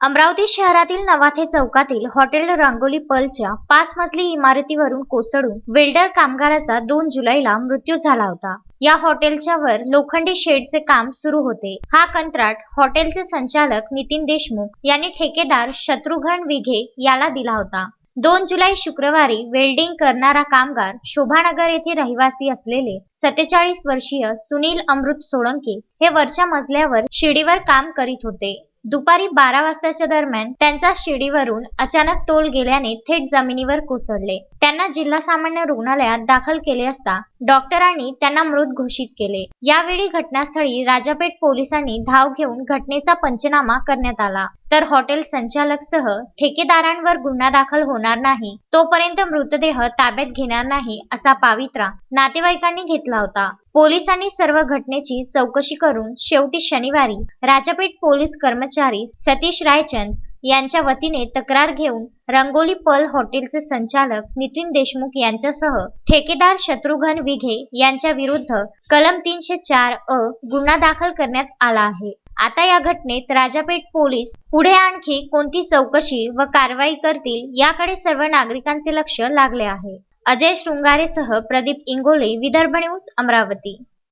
अमरावती शहरातील नवाथे चौकातील हॉटेल रांगोली पलच्या पाच मजली इमारतीवरून कोसळून वेल्डर कामगाराचा दोन जुलैला मृत्यू झाला होता. या हॉटेलच्या वर लोखंडी शेडचे काम सुरू होते. हा कंत्राट हॉटेलचे संचालक नितीन देशमुख यांनी ठेकेदार शत्रुघ्न विघे याला दिला होता. दोन जुलै शुक्रवारी वेल्डिंग करणारा कामगार शोभानगर येथे रहिवासी असलेले सत्तेचाळीस वर्षीय सुनील अमृत सोळंके हे वरच्या मजल्यावर शिडीवर काम करीत होते. दुपारी बारा वाजताच्या दरम्यान त्यांचा शिडीवरून अचानक तोल गेल्याने थेट जमिनीवर कोसळले. त्यांना जिल्हा सामान्य रुग्णालयात दाखल केले असता डॉक्टरांनी त्यांना मृत घोषित केले. यावेळी घटनास्थळी राजापेठ पोलिसांनी धाव घेऊन घटनेचा पंचनामा करण्यात आला. तर हॉटेल संचालक सह ठेकेदारांवर गुन्हा दाखल होणार नाही तोपर्यंत मृतदेह ताब्यात घेणार नाही असा पावित्रा नातेवाईकांनी घेतला होता. पोलिसांनी सर्व घटनेची चौकशी करून शेवटी शनिवारी राजापेठ पोलीस कर्मचारी सतीश रायचंद यांच्या वतीने तक्रार घेऊन रंगोली पर्ल हॉटेलचे संचालक नितीन देशमुख यांच्यासह ठेकेदार शत्रुघ्न विघे यांच्या विरुद्ध कलम तीनशे चार अ गुन्हा दाखल करण्यात आला आहे. आता या घटनेत राजापेठ पोलीस पुढे आणखी कोणती चौकशी व कारवाई करतील याकडे सर्व नागरिकांचे लक्ष लागले आहे. अजय शृंगारेसह प्रदीप इंगोले विदर्भ न्यूज अमरावती.